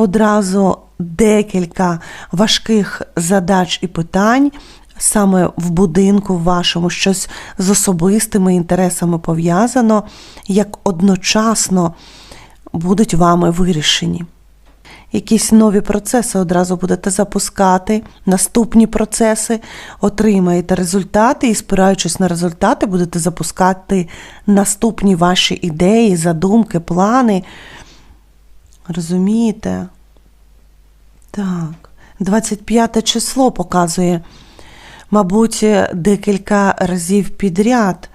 одразу декілька важких задач і питань. Саме в будинку вашому щось з особистими інтересами пов'язано, як одночасно будуть вами вирішені. Якісь нові процеси одразу будете запускати, наступні процеси, отримаєте результати і, спираючись на результати, будете запускати наступні ваші ідеї, задумки, плани. Розумієте? Так, 25 число показує, мабуть, декілька разів підряд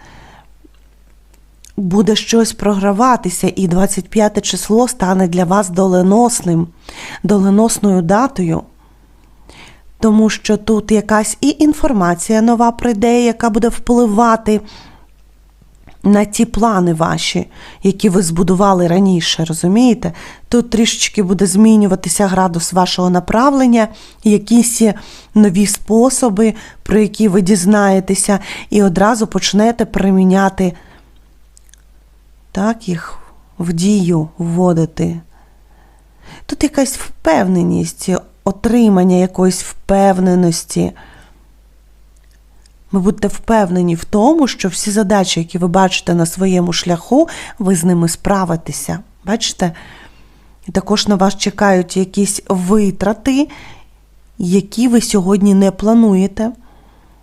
буде щось програватися, і 25 число стане для вас доленосним, доленосною датою. Тому що тут якась і інформація нова прийде, яка буде впливати на ті плани ваші, які ви збудували раніше, розумієте? Тут трішечки буде змінюватися градус вашого направлення, якісь нові способи, про які ви дізнаєтеся, і одразу почнете приміняти так, їх в дію вводити. Тут якась впевненість, отримання якоїсь впевненості. Ви будете впевнені в тому, що всі задачі, які ви бачите на своєму шляху, ви з ними справитеся. Бачите? Також на вас чекають якісь витрати, які ви сьогодні не плануєте.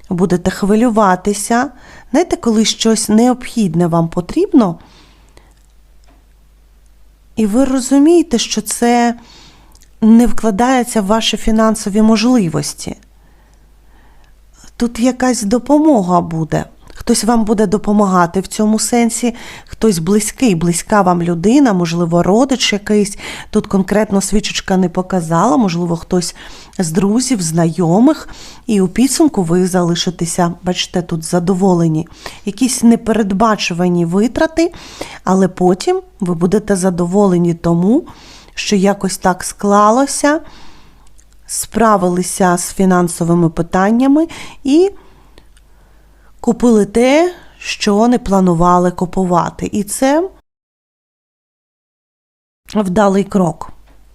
Будете хвилюватися. Знаєте, коли щось необхідне вам потрібно, і ви розумієте, що це не вкладається в ваші фінансові можливості. Тут якась допомога буде. Хтось вам буде допомагати в цьому сенсі, хтось близький, близька вам людина, можливо, родич якийсь. Тут конкретно свічечка не показала, можливо, хтось з друзів, знайомих, і у підсумку ви залишитеся, бачите, тут задоволені. Якісь непередбачувані витрати, але потім ви будете задоволені тому, що якось так склалося, справилися з фінансовими питаннями і купили те, що не планували купувати. І це вдалий крок.